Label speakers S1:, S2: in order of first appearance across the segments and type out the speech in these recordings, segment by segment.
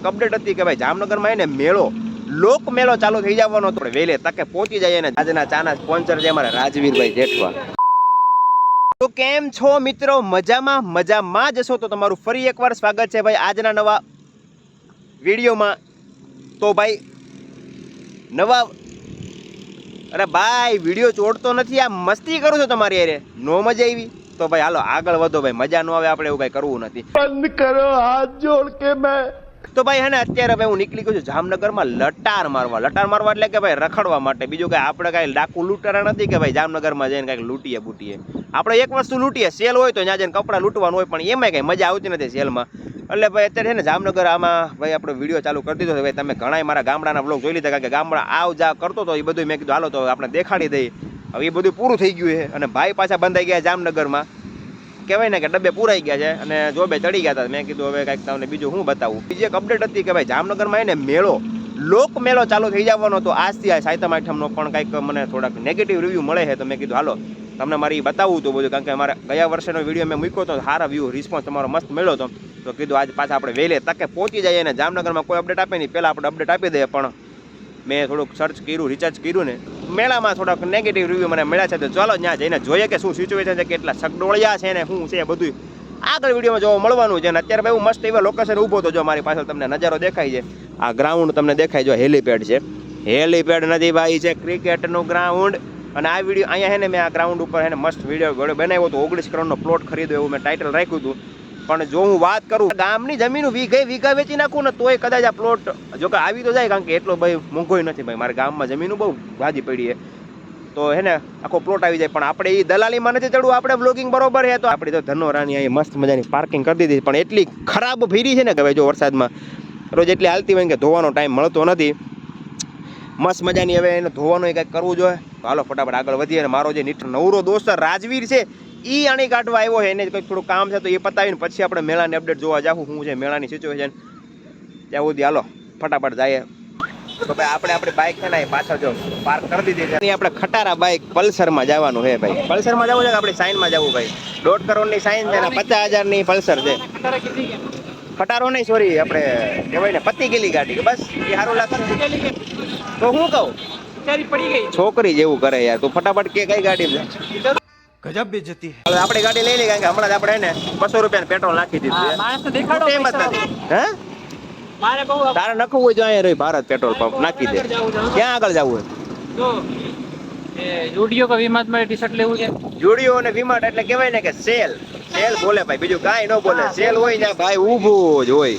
S1: એક અપડેટ હતી કે ભાઈ જામનગરમાં એને મેળો, લોક મેળો ચાલુ થઈ જવાનો હતો. વેલે તકે પહોંચી જાય અને આજના ચાના સ્પોન્સર છે અમારા રાજવીરભાઈ જેઠવા. તો કેમ છો મિત્રો? મજામાં? મજામાં જશો તો તમારું ફરી એકવાર સ્વાગત છે ભાઈ આજના નવા વિડીયોમાં. તો ભાઈ, નવા, અરે ભાઈ, વીડિયો ચોડતો નથી. આ મસ્તી કરું છું તમારી અરે નો મજા આવી? તો ભાઈ હાલો આગળ વધો ભાઈ. મજા નો આવે આપણે એવું કઈ કરવું નથી.
S2: બંધ કરો, હાથ જોડ કે મેં
S1: તો ભાઈ હે ને, અત્યારે ભાઈ હું નીકળી ગયો છું જામનગરમાં લટાર મારવા. લટાર મારવા એટલે કે ભાઈ રખડવા માટે. બીજું કાંઈ આપણે કાંઈ ડાકુ લૂંટારા નથી કે ભાઈ જામનગરમાં જઈને કાંઈક લૂંટીએ બૂટીએ. આપણે એક વસ્તુ લૂંટીએ. સેલ હોય તો ત્યાં જઈને કપડાં લૂંટવાનું હોય, પણ એમાં કંઈ મજા આવતી નથી સેલમાં. એટલે ભાઈ અત્યારે છે ને, જામનગર આમાં ભાઈ આપણો વીડિયો ચાલુ કરી દીધો ભાઈ તમે ઘણા મારા ગામડાના બ્લોગ જોઈ લીધા કે ગામડા આવ જા કરતો હતો એ બધું મેં કીધું, હાલો તો આપણે દેખાડી દઈએ. હવે એ બધું પૂરું થઈ ગયું છે અને ભાઈ પાછા બંધાઈ ગયા જામનગરમાં. કહેવાય ને કે ડબ્બે પૂરાઈ ગયા છે અને જોબે ચડી ગયા હતા મેં કીધું હવે કંઈક તમને બીજું હું બતાવું. બીજી એક અપડેટ હતી કે ભાઈ જામનગરમાં એને મેળો, લોક મેળો ચાલુ થઈ જવાનો તો આજથી આ સાયતમ આઠમનો પણ કંઈક મને થોડાક નેગેટિવ રિવ્યૂ મળે છે તો મેં કીધું, હાલો, તમને મારી બતાવવું હતું બધું. કારણ કે અમારે ગયા વર્ષનો વીડિયો મેં મૂક્યો હતો સારા વ્યૂ રિસ્પોન્સ તમારો મસ્ત મળ્યો હતો. તો કીધું, આજ પાછા આપણે વહેલે તકે પહોંચી જઈએ અને જામનગરમાં કોઈ અપડેટ આપે નહીં. પહેલાં આપણે અપડેટ આપી દઈએ. પણ મેં થોડુંક સર્ચ કર્યું રિચાર્જ કર્યું ને મેળામાં થોડાક નેગેટિવ રિવ્યૂ મને મળ્યા છે, તો ચાલો ત્યાં જઈને જોઈએ કે શું સિચ્યુએશન છે, કેટલા સગડોળિયા છે ને શું છે બધું આગળ વિડીયોમાં જોવા મળવાનું છે અને અત્યારે ભાઈ હું મસ્ત એવા લોકેશન ઊભો તો જો મારી પાછળ તમને નજારો દેખાય છે. આ ગ્રાઉન્ડ તમને દેખાય જો હેલીપેડ છે. હેલીપેડ નથી ભાઈ, છે ક્રિકેટનું ગ્રાઉન્ડ અને આ વીડિયો અહીંયા છે ને મેં આ ગ્રાઉન્ડ ઉપર છે ને મસ્ત વીડિયો બનાવ્યો હતો ઓગણીસ કરોડનો પ્લોટ ખરીદ્યો એવું મેં ટાઇટલ રાખ્યું હતું. પણ જો હું વાત કરું, ગામની જમીન વીઘે વીઘા વેચી નાખું ને તોય કદાચ આ પ્લોટ જો કે આવી તો જાય કારણ કે એટલો ભાઈ મોંઘોય નથી ભાઈ. મારા ગામમાં જમીન બહુ ભાજી પડી તો હે ને, આખો પ્લોટ આવી જાય. પણ આપણે એ દલાલીમાં નથી ચડવું, આપણે બ્લોગિંગ બરોબર છે. તો આપણી તો ધનોરાની અહીં મસ્ત મજાની પાર્કિંગ કરી દીધી પણ એટલી ખરાબ ફીરી છે ને કે ભાઈ જો વરસાદમાં, રોજ એટલી હાલતી હોય કે ધોવાનો ટાઈમ મળતો નથી. મસ્ત મજાની હવે એને ધોવાનું કંઈક કરવું જોઈએ. હાલો ફટાફટ આગળ વધીએ અને મારો જે નીટ નવરો દોસ્ત રાજવીર છે ઈ આણી કાઢવા આવ્યો છે એને કંઈક થોડું કામ છે તો એ પતાવીને પછી આપણે મેળાની અપડેટ જોવા જાવું શું છે મેળાની સિચ્યુએશન ત્યાં સુધી હાલો ફટાફટ જઈએ. તો ભાઈ આપણે આપણી બાઇક છે ને પાછળ જો પાર્ક કરી દીધી છે. આપણે ખટારા બાઇક પલ્સરમાં જવાનું છે ભાઈ. પલ્સરમાં જવું છે કે આપણે સાઈનમાં જવું ભાઈ? દોઢ કરોડની સાઈન છે ને પચાસ હજારની પલ્સર છે. ખટારો નહીં સોરી આપણે કહેવાય ને પતી ગયેલી ગાડી. બસ એ સારું લાગશે તો હું કહું?
S3: પડી ગઈ.
S1: છોકરી જેવું કરે યાર તું ફટાફટ કે કઈ ગાડી ગજબ
S2: બે જતી
S1: હવે આપણે ગાડી લઈ લઈ કારણ કે હમણાં જ આપણે ને બસો રૂપિયા પેટ્રોલ નાખી દીધું
S3: માણસ દેખાડો
S1: એમ જ નથી. હે?
S3: મારે બહુ
S1: તારે નખવું હોય જો અહીંયા રહી ભારત પેટ્રોલ પંપ. નાખી દે. ક્યાં આગળ જવું હોય?
S3: જોડીઓ કે વીમાતમાં ટી શર્ટ લેવું છે?
S1: જોડીઓ અને વીમાટ એટલે કહેવાય ને કે સેલ. સેલ બોલે ભાઈ બીજું કાઈ ન બોલે. સેલ હોય ને ભાઈ ઊભું જ હોય.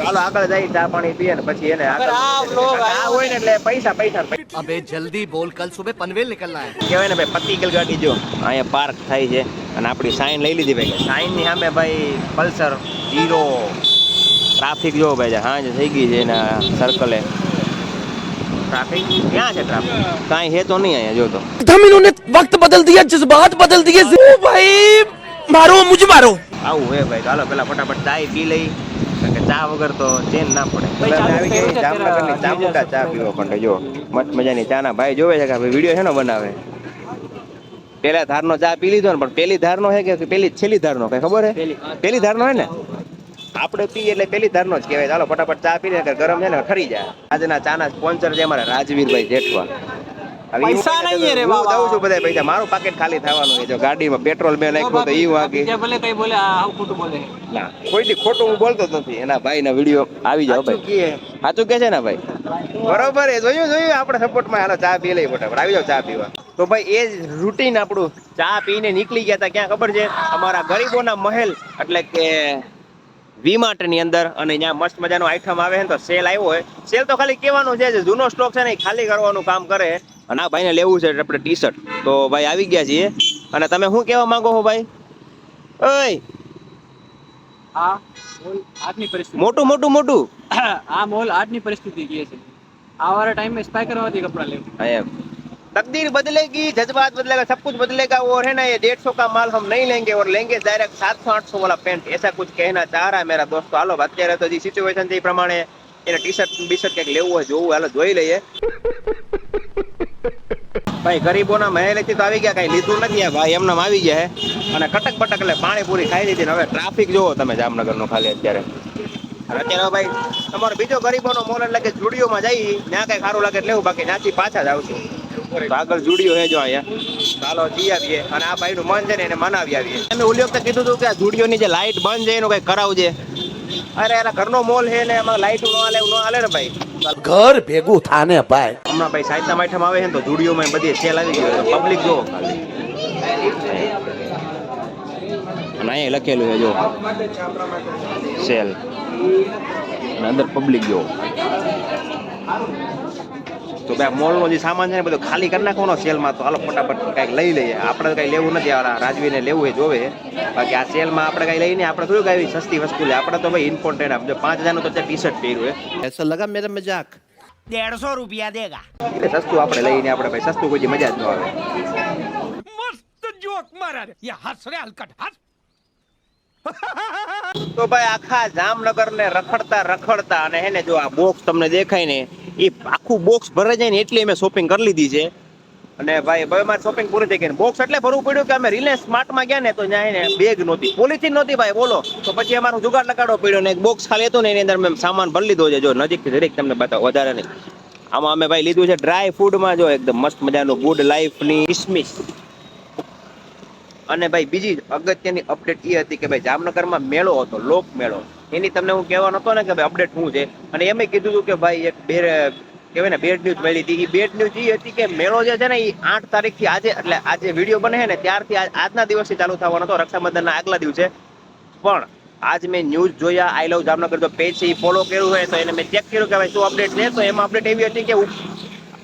S1: ચાલો આગળ જઈ ચા પાણી પીએ ને પછી એને આગળ
S3: અગર આ vlog
S1: આ હોય ને એટલે પૈસા પૈસા પૈસા
S2: अबे जल्दी बोल कल सुबह पनवेल निकलना है
S1: કહેવાય ને ભાઈ પતિકલ ગાડી જો અહીંયા પાર્ક થાય છે અને આપણી સાઈન લઈ લીધી ભાઈ સાઈન ની સામે ભાઈ પલ્સર હીરો ટ્રાફિક જો ભાઈ હા જ થઈ ગઈ છે એના સર્કલે ટ્રાફિક ક્યાં છે ટ્રાફિક કાંઈ હે તો નહીં અહીંયા જો તો
S4: हम इन्होंने वक्त बदल दिया जज्बात बदल दिए ओ भाई मारो मुझे मारो
S1: આવું હે ભાઈ ચાલો પેલા ફટાફટ ચાય પી લઈ કારણ કે ચા વગર તો ચેન ના પડે.
S3: ભાઈ,
S1: હવે
S3: ચાલુ
S1: આવી ગઈ જામનગરની ચામુંડા ચા પીવો પણ જો મસ્ત મજાની ચાના ભાઈ જોવે છે કે ભાઈ વીડિયો છે ને બનાવે? પેલા ધારનો ચા પી લીધો ને પણ પેલી ધારનો છે કે પેલી છેલ્લી ધારનો કઈ ખબર હે
S3: પેલી.
S1: પેલી ધારનો હે ને? આપણે પીએ એટલે પેલી ધારનો જ કહેવાય. ચાલો ફટાફટ ચા પી લે ગરમ છે ને ઠરી જાય. આજના ચાના સ્પોન્સર છે અમારા રાજવીરભાઈ જેઠવા.
S3: પૈસા નહીં રે
S1: હું
S3: બાબા.
S1: દઉં છું બધા પૈસા. મારું પાકેટ ખાલી થવાનું છે. જો ગાડીમાં પેટ્રોલ મેં નાખ્યું તો ઈ વાગે.
S3: જે ભલે કઈ બોલે આ આવું ખોટું બોલે.
S1: ના કોઈથી ખોટું હું બોલતો જ નથી. એના ભાઈના વીડિયો આવી જાવ ભાઈ. સાચું કે છે ને ભાઈ? બરોબર એ જોયું જોયું? આપણે સપોર્ટમાં હાલો ચા પી લઈ ફટાફટ. આવી જાવ ચા પીવા. તો ભાઈ એ જ રૂટીન આપણું. ચા પીને નીકળી ગયા હતા. ક્યાં ખબર છે? અમારા ગરીબોના મહેલ. એટલે કે વીમાર્ટની અંદર અને ત્યાં મસ્ત મજાનો આઈટમ આવે છે તો સેલ આવ્યો હોય. સેલ તો ખાલી કહેવાનું છે જૂનો સ્ટોક છે ને ખાલી કરવાનું કામ કરે. અને આ ભાઈને લેવું છે આપણે ટી શર્ટ તો ભાઈ આવી ગયા છીએ. અને તમે શું કહેવા માંગો છો ભાઈ? ઓય!
S3: આ મોલ
S1: મોટું મોટું મોટું.
S3: આ મોલ આજની પરિસ્થિતિ કહે છે. આવાળા ટાઈમે સ્પાય કરવાથી કપડાં
S1: લેવું. એમ. तकदीर बदलेगी जज्बात बदलेगा सब कुछ बदलेगा और है ना ये डेढ़ सौ का माल हम नहीं लेंगे और लेंगे डायरेक्ट सात सौ आठ सौ वाला पेंट ऐसा कुछ कहना चाह रहा है मेरा दोस्तों हालो અત્યારે તો જે સિચ્યુએશન છે એ પ્રમાણે એને ટી શર્ટ બી શર્ટ કંઈક લેવું હોય જોવું હાલો જોઈ લઈએ ભાઈ ગરીબોના મહેલેથી તો આવી ગયા કઈ લીધું નથી આ ભાઈ એમને આવી ગયા હે અને કટક બટક એટલે પાણીપુરી ખાઈ લીધી ને હવે ટ્રાફિક જોવો તમે જામનગરનો ખાલી અત્યારે અને અત્યારે ભાઈ તમારો બીજો ગરીબોનો મોલ એટલે કે જુડીઓમાં જઈ ત્યાં કઈ સારું લાગે એટલે લેવું બાકી ત્યાંથી પાછા જ આવશું તો આગળ જુડિયો હે જો અહીંયા. ચાલો જઈ આવીએ અને આ ભાઈનું મન છે ને એને મનાવી આવીએ. અમે ઉલ્લેખ તો કીધું હતું કે આ જુડીઓની જે લાઇટ બંધ છે એનું કઈ કરાવજે. અરે એના ઘરનો મોલ છે ને એમાં લાઇટ ન હાલે ન હાલે ને ભાઈ.
S4: ઘર ભેગું થાને ભાઈ.
S1: હમણાં ભાઈ સાહિત્ય માઠમ આવે છે ને તો જુડીઓમાં બધી સેલ આવી ગયો પબ્લિક જો અને અહીંયા લખેલું છે જો. સેલ અને અંદર પબ્લિક જો તો બે મોલનો જે સામાન છે ને બધો ખાલી કરી નાખવાનો સેલમાં. તો હાલો ફટાફટ કંઈક લઈ લઈએ. આપણે કંઈ લેવું નથી. આ રાજવીને લેવું એ જોવે. બાકી આ સેલમાં આપણે કંઈ લઈને આપણે થોડું કાંઈ સસ્તી વસ્તુ લે. આપણે તો ભાઈ ઇમ્પોર્ટન્ટ આપણે પાંચ હજારનું તો ટી શર્ટ પહેર્યું
S2: હે એસો લગા મેરે
S4: મજાક. દેડસો રૂપિયા દેગા.
S1: એટલે સસ્તું આપણે લઈને આપણે ભાઈ સસ્તું કોઈ મજા જ ન આવે.
S4: મસ્ત જોક મારા યે હસ રે હલકટ હસ.
S1: તો ભાઈ આખા જામનગર ને રખડતા રખડતા અને હે ને જો આ બોક્સ તમને દેખાય ને એ આખું બોક્સ ભરાઈ જાય ને એટલી મેં શોપિંગ કરી લીધી છે. અને ભાઈ ભાઈ મારી શોપિંગ પૂરી થઈ ગઈ બોક્સ એટલે ભરવું પડ્યું કે અમે રિલાયન્સ સ્માર્ટમાં ગયા ને તો ત્યાં એને બેગ નહોતી. પોલિથીન નહોતી ભાઈ, બોલો. તો પછી અમારું જુગાડ લગાડવો પડ્યો ને એક બોક્સ ખાલી હતું ને એની અંદર મેં સામાન ભરી લીધો છે. જો નજીકથી દરેક તમને બતાવો, વધારે નહીં. આમાં અમે ભાઈ લીધું છે ડ્રાય ફૂડમાં જો એકદમ મસ્ત મજાનું ગુડ લાઈફની કિસમિસ. અને ભાઈ બીજી અગત્યની અપડેટ એ હતી કે ભાઈ જામનગરમાં મેળો હતો, લોક મેળો. એની તમને હું કહેવાનો હતો ને કે ભાઈ અપડેટ શું છે? અને એમ કીધું હતું કે ભાઈ એક બે, કહેવાય ને બેડ ન્યૂઝ મળી હતી. એ બેડ ન્યૂઝ એ હતી કે મેળો જે છે ને એ આઠ તારીખથી આજે, એટલે આજે વીડિયો બને ને, ત્યારથી આજના દિવસથી ચાલુ થવાનો હતો. રક્ષાબંધનના આગલા દિવસે. પણ આજ મેં ન્યૂઝ જોયા, આઈ લવ જામનગર જો પેજ છે એ ફોલો કર્યું હોય તો એને મેં ચેક કર્યું કે ભાઈ શું અપડેટ છે? તો એમાં અપડેટ એવી હતી કે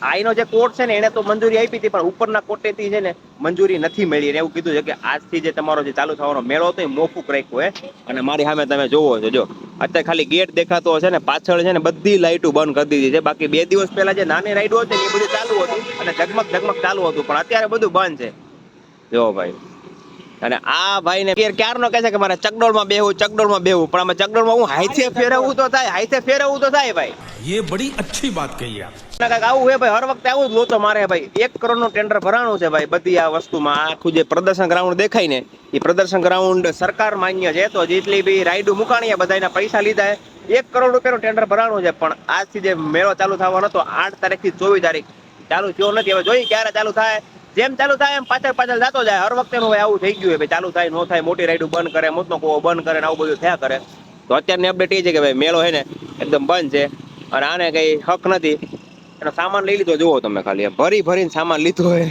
S1: આઈનો જે કોર્ટ છે ને, એને તો મંજૂરી આપી હતી, પણ ઉપરના કોર્ટેથી છે ને મંજૂરી નથી મળી. અને એવું કીધું છે કે આજથી જે તમારો જે ચાલુ થવાનો મેળો હતો, એ મોફુક રાખ્યો હે. અને મારી સામે તમે જોવો છો, જો. અત્યારે ખાલી ગેટ દેખાતો હશે ને, પાછળ છે ને બધી લાઇટો બંધ કરી દીધી છે. બાકી બે દિવસ પહેલા જે નાની રાઈડો હતી એ બધું ચાલુ હતું. અને ઝગમગ ઝગમગ ચાલુ હતું. પણ અત્યારે બધું બંધ છે. જો ભાઈ. અને આ ભાઈને ફેર ક્યારનો કહે છે કે મારે ચકડોળમાં બેહવું ચકડોળમાં બેહવું? પણ અમે ચકડોળમાં હું હાઈથે ફેરવવું તો થાય હાઈથે ફેરવવું તો થાય ભાઈ.
S5: એ બડી અચ્છી વાત કહી
S1: આપ. કાંઈક આવું હે ભાઈ હર વખતે આવું જ લોચો મારે ભાઈ. એક કરોડનું ટેન્ડર ભરાણું છે ભાઈ બધી આ વસ્તુમાં. આખું જે પ્રદર્શન ગ્રાઉન્ડ દેખાય ને એ પ્રદર્શન ગ્રાઉન્ડ સરકાર માન્ય છે તો જેટલી બી રાઈડું મુકાણીએ બધાના પૈસા લીધા એક કરોડ રૂપિયાનું ટેન્ડર ભરાણું છે. પણ આજથી જે મેળો ચાલુ થવાનો હતો આઠ તારીખથી ચોવીસ તારીખ. ચાલુ થયો નથી હવે જોઈએ ક્યારે ચાલુ થાય. જેમ ચાલુ થાય એમ પાછળ પાછળ જતો જાય. હર વખતે નું આવું થઈ ગયું ભાઈ ચાલુ થાય ન થાય મોટી રાઈડો બંધ કરે મોટનો કોવો બંધ કરે ને આવું બધું થયા કરે. તો અત્યારની અપડેટ એ છે કે ભાઈ મેળો છે ને એકદમ બંધ છે. અને આને કઈ હક નથી. એનો સામાન લઈ લીધો જુઓ તમે ખાલી. ભરી ભરીને સામાન લીધો હોય.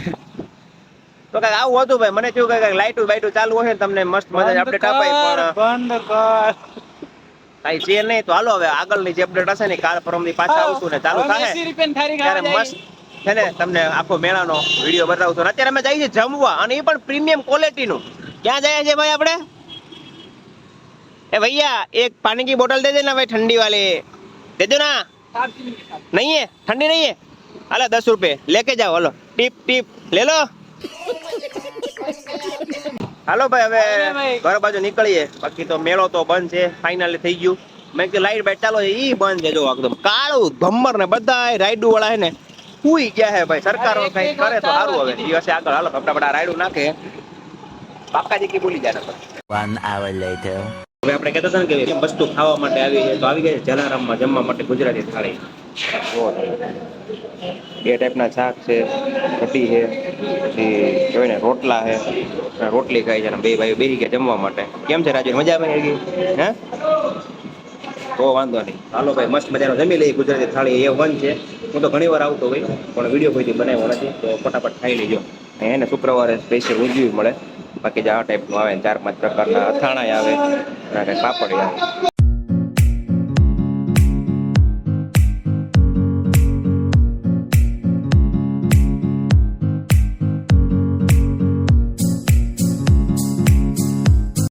S1: તો કંઈક આવું હતું ભાઈ મને થયું કે લાઈટું બાઈટું ચાલુ હોય ને તમને મસ્ત મજા અપડેટ અપાય પણ
S3: બંધ કર.
S1: કઈ છે નહીં. તો હાલો હવે આગળની જે અપડેટ હશે ને કાલ પરમથી પાછા આવશું ને ચાલુ થાય ત્યારે મસ્ત છે ને, તમને આખો મેળાનો વીડિયો બતાવતો અત્યારે અમે જઈએ છીએ જમવા, અને એ પણ પ્રીમિયમ ક્વોલિટીનું. ક્યાં જઈએ છીએ ભાઈ આપણે? એ ભૈયા, એક પાણી કી બોટલ દેજે ને ભાઈ ઠંડી વાળી દેજો ના નહીં હે ઠંડી નહીં હે હાલો, દસ રૂપે. લેકે જાઓ, હાલો. Tip tip. લે લો. હાલો ભાઈ, હવે ઘર બાજુ નીકળીએ. બાકી તો મેળો તો બંધ છે. ફાઇનલી થઈ ગયું. મેં કીધું લાઈટ બાઈટ ચાલો એ બંધ છે. જો એકદમ કાળું ધમ્મર ને બધા રાઈડુ વાળા છે ને હુઈ ગયા હે ભાઈ સરકાર કઈ કરે તો સારું હવે દિવસે આગળ હાલો કપડા બડા રાઈડું નાખે. પાક્કાજી કી બોલી જાય
S6: વન આવર લેટર
S1: હવે આપણે કહેતા હતા ને કે વસ્તુ ખાવા માટે આવી છે તો આવી ગઈ છે જલારામમાં જમવા માટે ગુજરાતી થાળી. બે ટાઈપના શાક છે કઢી છે પછી કહેવાય ને રોટલા છે રોટલી ખાઈ છે અને બે ભાઈ બેસી ગયા જમવા માટે. કેમ છે રાજુ મજા આવે ગઈ હે? તો વાંધો નહીં. હાલો ભાઈ મસ્ત મજાનો જમી લઈએ ગુજરાતી થાળી એ વન છે. હું તો ઘણી વાર આવતો હોય પણ વીડિયો કોઈથી બનાવ્યો નથી, તો ફટાફટ ખાઈ લેજો. એને શુક્રવારે સ્પેશિયલ ઊંધિયું મળે. બાકી જે આ ટાઈપનું આવે ચાર પાંચ પ્રકારના અથાણા આવે અને પાપડ આવે